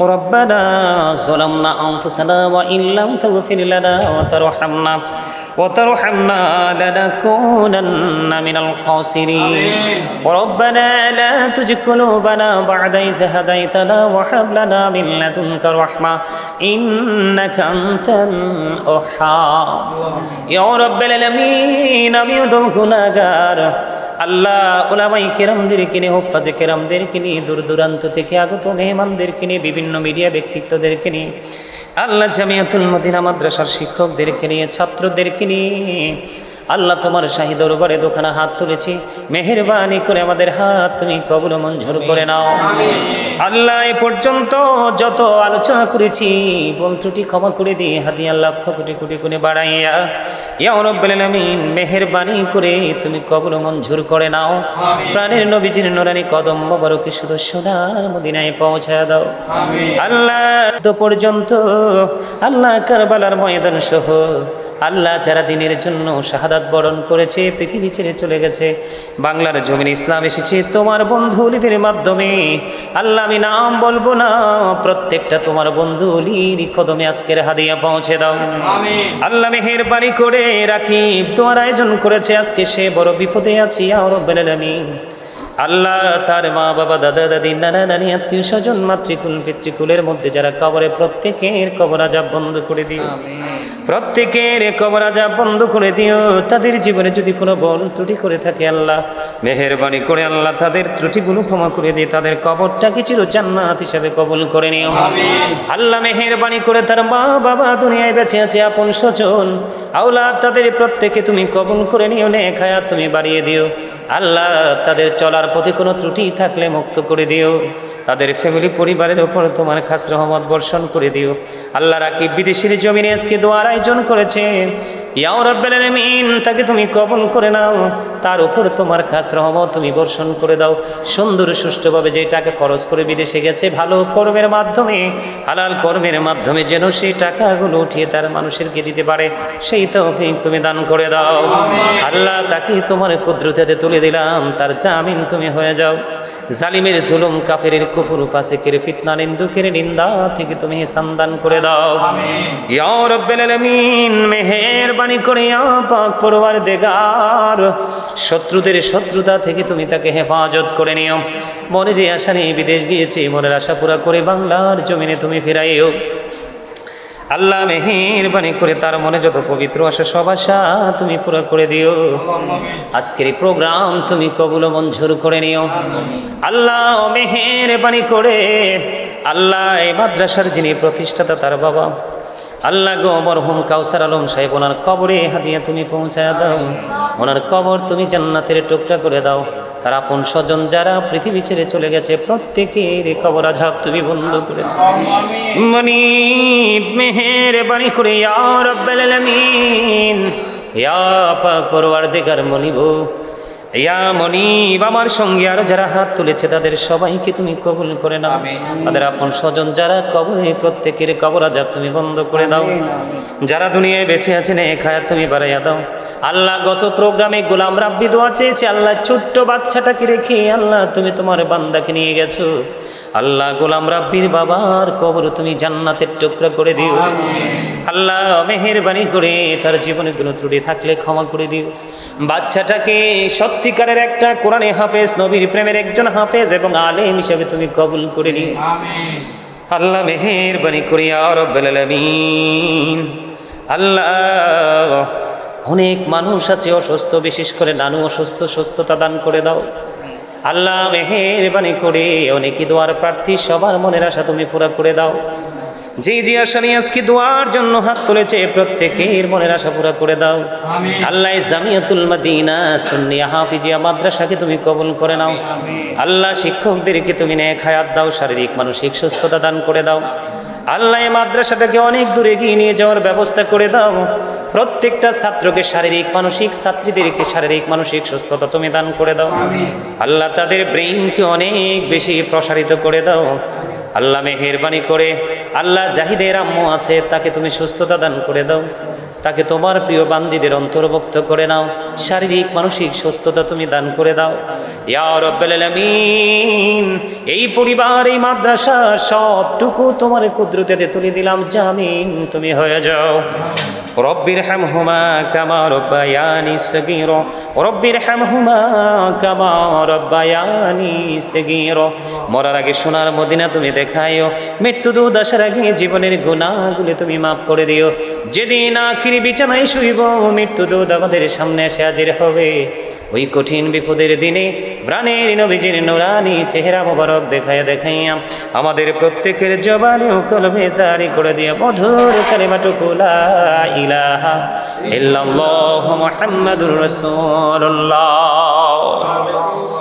ربنا ظلمنا أنفسنا وإن لم تغفر لنا وترحمنا وترحمنا لنكونن من الخاسرين ربنا لا تزغ قلوبنا بعد إذ هديتنا وهب لنا من لدنك رحمة إنك أنت الوهاب يا رب العالمين আমি উদম গুনাহগার আল্লাহ ওলামাই কেরামদেরকে নিয়ে, হোফাজে কেরামদেরকে নিয়ে, দূর দূরান্ত থেকে আগত মেহমানদেরকে নিয়ে, বিভিন্ন মিডিয়া ব্যক্তিত্বদেরকে নিয়ে, আল্লাহ জামিয়াতুল মদিনা মাদ্রাসার শিক্ষকদেরকে নিয়ে, ছাত্রদেরকে নিয়ে, আল্লাহ তোমার শাহী দরবারে দোকানে হাত তুলেছি। মেহেরবানি করে আমাদের হাত তুমি কবুল মঞ্জুর করে নাও। আল্লাহ এ পর্যন্ত যত আলোচনা করেছি ত্রুটি ক্ষমা করে দিয়ে হাতিয়া লক্ষ কোটি কোটি করে বাড়াইয়া ইয়া রব্বুল আলামিন মেহেরবানি করে তুমি কবর মঞ্জুর করে নাও। প্রাণের নবীজির নোরানি কদম মোবারকে শুধু সোনার মদিনায় পৌঁছায় দাও। আল্লাহ পর্যন্ত আল্লাহ কারবালার ময়দান সহ আল্লাহ যারা দিনের জন্য শাহাদাত বরণ করেছে পৃথিবী ছেড়ে চলে গেছে বাংলার জমিন ইসলাম এসেছে তোমার বন্ধু অলিদের মাধ্যমে আল্লাহ আমি নাম বলব না প্রত্যেকটা তোমার বন্ধু অলির কদমে আজকের হাদিয়া পৌঁছে দাও। আল্লাহ মেহেরবানি করে রাখি তোমার আয়োজন করেছে আজকে সে বড় বিপদে আছি আর আমি আল্লাহ তার মা বাবা দাদা দাদি নানা নানি আত্মীয় স্বজন মাতৃকুল পিতৃকুলের মধ্যে যারা কবরে প্রত্যেকের কবর আজাব বন্ধ করে দিও। প্রত্যেকের কবর আজাব বন্ধ করে দিও। তাদের জীবনে যদি কোনো বল ত্রুটি করে থাকে আল্লাহ, মেহেরবানি করে আল্লাহ তাদের ত্রুটিগুলো ক্ষমা করে দিয়ে তাদের কবরটাকে চির জান্নাত হিসাবে কবুল করে নিও। আল্লাহ মেহেরবানি করে তার মা বাবা দুনিয়ায় বেঁচে আছে, আপন স্বজন। আউলা তাদের প্রত্যেকে তুমি কবুল করে নিও নে খায়া তুমি বাড়িয়ে দিও। আল্লাহ তাদের চলার প্রতি কোনো ত্রুটি থাকলে মুক্ত করে দিও। তাদের ফ্যামিলি পরিবারের ওপর তোমার খাস রহমত বর্ষণ করে দিও। আল্লাহ রাকি বিদেশের জমিনে আজকে দোয়ার আয়োজন করেছে ইয়াও রব্বের তাকে তুমি কবল করে নাও। তার উপর তোমার খাস রহমত তুমি বর্ষণ করে দাও। সুন্দর সুষ্ঠুভাবে যে টাকা খরচ করে বিদেশে গেছে ভালো কর্মের মাধ্যমে হালাল কর্মের মাধ্যমে যেন সেই টাকাগুলো উঠিয়ে তার মানুষেরকে দিতে পারে সেই তৌফিক তুমি দান করে দাও। আল্লাহ তাকে তোমার কুদরতে তুলে দিলাম তার জামিন তুমি হয়ে যাও। জালিমের জুলুম কাফেরের কুফুর ফাসিকের ফিতনা নিন্দুকের নিন্দা থেকে তুমি সন্ধান করে দাও। ইয়া রব্বিল আলামিন মেহেরবানি করে পাক পরওয়ার দেগার শত্রুদের শত্রুতা থেকে তুমি তাকে হেফাজত করে নিও। মনে যে আশা নেই বিদেশ গিয়েছে মনের আশা পুরা করে বাংলার জমিনে তুমি ফিরাইও। আল্লাহ মেহেরবানি করে তার মনে যত পবিত্র আসে সব আশা তুমি পুরো করে দিও। আজকের এই প্রোগ্রাম তুমি কবুল মঞ্জুর করে নিও। আল্লাহ মেহেরবানি করে আল্লাহ এই মাদ্রাসার যিনি প্রতিষ্ঠাতা তার বাবা, আল্লাহ গো মরহুম কাউসার আলম সাহেব, ওনার কবরে হাদিয়া তুমি পৌঁছায় দাও। ওনার কবর তুমি জান্নাতের টুকরা করে দাও। তার আপন স্বজন যারা পৃথিবী ছেড়ে চলে গেছে প্রত্যেকের কবর আঝাব তুমি বন্ধ করে মনি মেহের বাণী করে রব্বাল আলামিন। ইয়া পাক পরওয়ারদিগার মনিব ইয়া মনিব আমার সঙ্গে আরও যারা হাত তুলেছে তাদের সবাইকে তুমি কবুল করে নাও। তাদের আপন স্বজন যারা কবরে প্রত্যেকের কবর আজাব তুমি বন্ধ করে দাও। যারা দুনিয়ায় বেঁচে আছেন এ খায়াত তুমি বাড়াইয়া দাও। আল্লাহ গত প্রোগ্রামে গোলাম রাব্বি দোয়া চেয়েছে আল্লাহ ছোট্ট বাচ্চাটাকে রেখে আল্লাহ তুমি তোমার বান্দাকে নিয়ে গেছো। আল্লাহ গোলাম রাব্বির বাবার কবর তুমি জান্নাতের টুকরা করে দিও। আল্লাহ মেহেরবানি করে তার জীবনে কোনো ত্রুটি থাকলে ক্ষমা করে দিও। বাচ্চাটাকে সত্যিকারের একটা কোরআনে হাফেজ নবীর প্রেমের একজন হাফেজ এবং আলেম হিসেবে তুমি কবুল করে নিও। আল্লাহ মেহেরবানি করে আর আলামিন। আল্লাহ অনেক মানুষ আছে অসুস্থ বিশেষ করে নানু অসুস্থ সুস্থতা দান করে দাও। আল্লাহ মেহেরবানি করে অনেকে দোয়ার প্রার্থী সবার মনের আশা তুমি পুরা করে দাও। যে যে আশা নিয়ে আজকে দোয়ার জন্য হাত তুলেছে প্রত্যেকের মনের আশা পুরা করে দাও। আল্লাহ জামিয়াতুল মাদিনা সুন্নিয়া হাফিজিয়া মাদ্রাসাকে তুমি কবুল করে নাও। আল্লাহ শিক্ষকদেরকে তুমি নেক হায়াত দাও শারীরিক মানসিক সুস্থতা দান করে দাও। আল্লাহ মাদ্রাসাটাকে অনেক দূরে এগিয়ে নিয়ে যাওয়ার ব্যবস্থা করে দাও। প্রত্যেকটা ছাত্রকে শারীরিক, মানসিক ছাত্রীদেরকে শারীরিক, মানসিক সুস্থতা তুমি দান করে দাও। আল্লাহ তাদের ব্রেইনকে অনেক বেশি প্রসারিত করে দাও। আল্লাহ মেহেরবানি করে, আল্লাহ জাহিদের আম্মু আছে, তাকে তুমি সুস্থতা দান করে দাও। তাকে তোমার প্রিয় বান্দিদের অন্তর্ভুক্ত করে নাও। শারীরিক, মানসিক সুস্থতা তুমি দান করে দাও। ইয়া রব্বাল আলামিন এই পরিবার, এই মাদ্রাসা, সবটুকু তোমার কুদরতে তুলে দিলাম। জামিন তুমি হয়ে যাও। রব্বির হামহুমা কামা রব্বায়ানি সগীর। রব্বির হামহুমা কামা রব্বায়ানি সগীর। মরার আগে সোনার মদিনা তুমি দেখাইও। মৃত্যু দুধ আসার আগে জীবনের গুণাগুলি তুমি মাফ করে দিও। যেদিন আখিরি বিছানায় শুইব, মৃত্যু দুধ আমাদের সামনে এসে হাজির হবে। ওই কঠিন বিপদের দিনে প্রাণের নবীজির নুরানি চেহারা মোবারক দেখাইয়া দেখাইয়া আমাদের প্রত্যেকের জবানে কলমে জারি করে দিয়ে মধুর কালিমাটুকু টুকুলা ইলাহা ইল্লাল্লাহু মুহাম্মাদুর রাসূলুল্লাহ।